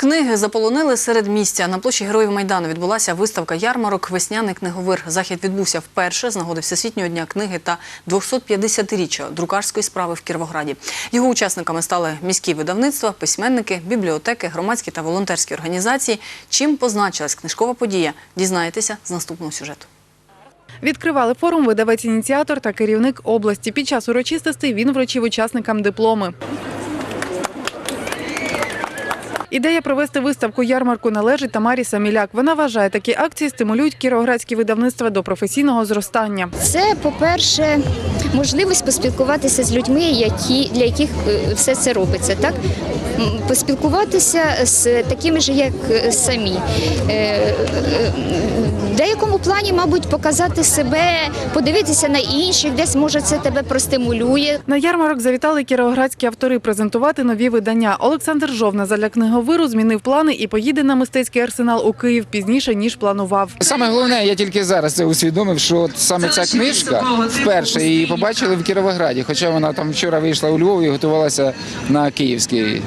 Книги заполонили серед місця. На площі Героїв Майдану відбулася виставка ярмарок Весняний книговир. Захід відбувся вперше з нагоди Всесвітнього дня книги та 250-річчя друкарської справи в Кіровограді. Його учасниками стали міські видавництва, письменники, бібліотеки, громадські та волонтерські організації. Чим позначилась книжкова подія? Дізнаєтеся з наступного сюжету. Відкривали форум видавець-ініціатор та керівник області. Під час урочистостей він вручив учасникам дипломи. Ідея провести виставку ярмарку належить Тамарі Саміляк. Вона вважає, такі акції стимулюють кіровоградські видавництва до професійного зростання. Це, по-перше, можливість поспілкуватися з людьми, які, для яких е, все це робиться. Так? Поспілкуватися з такими ж, як е, самі. Е, В деякому плані, мабуть, показати себе, подивитися на інших, десь може це тебе простимулює. На ярмарок завітали кіровоградські автори презентувати нові видання. Олександр Жовна задля книговиру змінив плани і поїде на мистецький арсенал у Київ пізніше ніж планував. Саме головне, я тільки зараз це усвідомив, що от саме ця книжка вперше її побачили в Кіровограді, хоча вона там вчора вийшла у Львові і готувалася на київський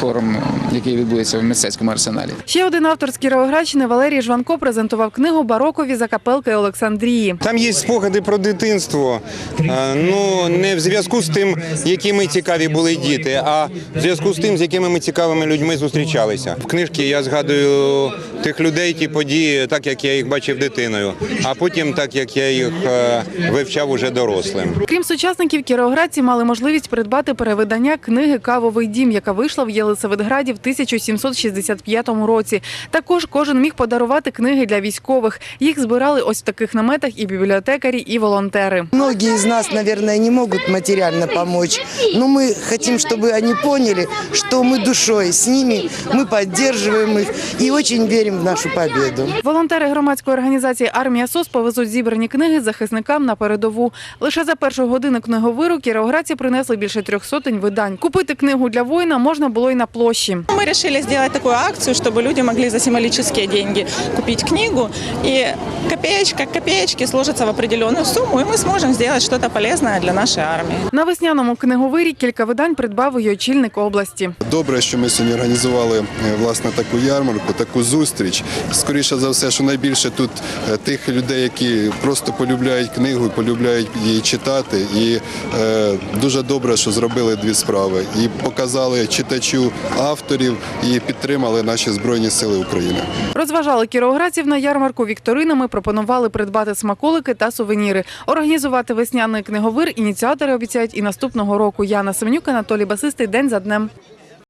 форум, який відбудеться в мистецькому арсеналі. Ще один автор з Кіровоградщини Валерій Жванко презентував книгу Барокові закапелки Олександрії. Там є спогади про дитинство. Е, Ну не в зв'язку з тим, які ми цікаві були діти, а в зв'язку з тим, з якими ми цікавими людьми зустрічалися. В книжці я згадую тих людей, ті події, так як я їх бачив дитиною, а потім так як я їх е, вивчав уже дорослим. Крім сучасників, кіровоградці мали можливість придбати перевидання книги Кавовий дім, яка вийшла в Єлисаветграді в 1765 році. Також кожен міг подарувати книги для військових. Їх збирали ось в таких наметах і бібліотекарі, і волонтери. Многие из нас, наверное, не могут материально помочь, но мы хотим, чтобы они поняли, что мы душой с ними, мы поддерживаем их и очень верим в нашу победу. Волонтери громадської організації Армія СОС повезуть зібрані книги захисникам на передову. Лише за першу годину книговиру кіровоградці принесли більше трьох сотень видань. Купити книгу для воїна можна було й на площі. Мы решили сделать такую акцию, чтобы люди могли за символические деньги купить книгу, и копеечка к копеечке сложится в определенную сумму, и мы сможем сделать что-то полезное для нашей армии. На весняному книговирі кілька видань придбав і очільник області. Добре, що ми сьогодні організували е, власне таку ярмарку, таку зустріч. Скоріше за все, що найбільше тут е, тих людей, які просто полюбляють книгу, полюбляють її читати. І е, дуже добре, що зробили дві справи. І показали читачу авторів і підтримали наші збройні сили України. Розважали кіровоградців на ярмарку вікторинами, пропонували придбати смаколики та сувеніри. Організувати весняний книговир ініціатори обіцяють і наступного року. Яна Семенюк, Анатолій Басистий день за днем.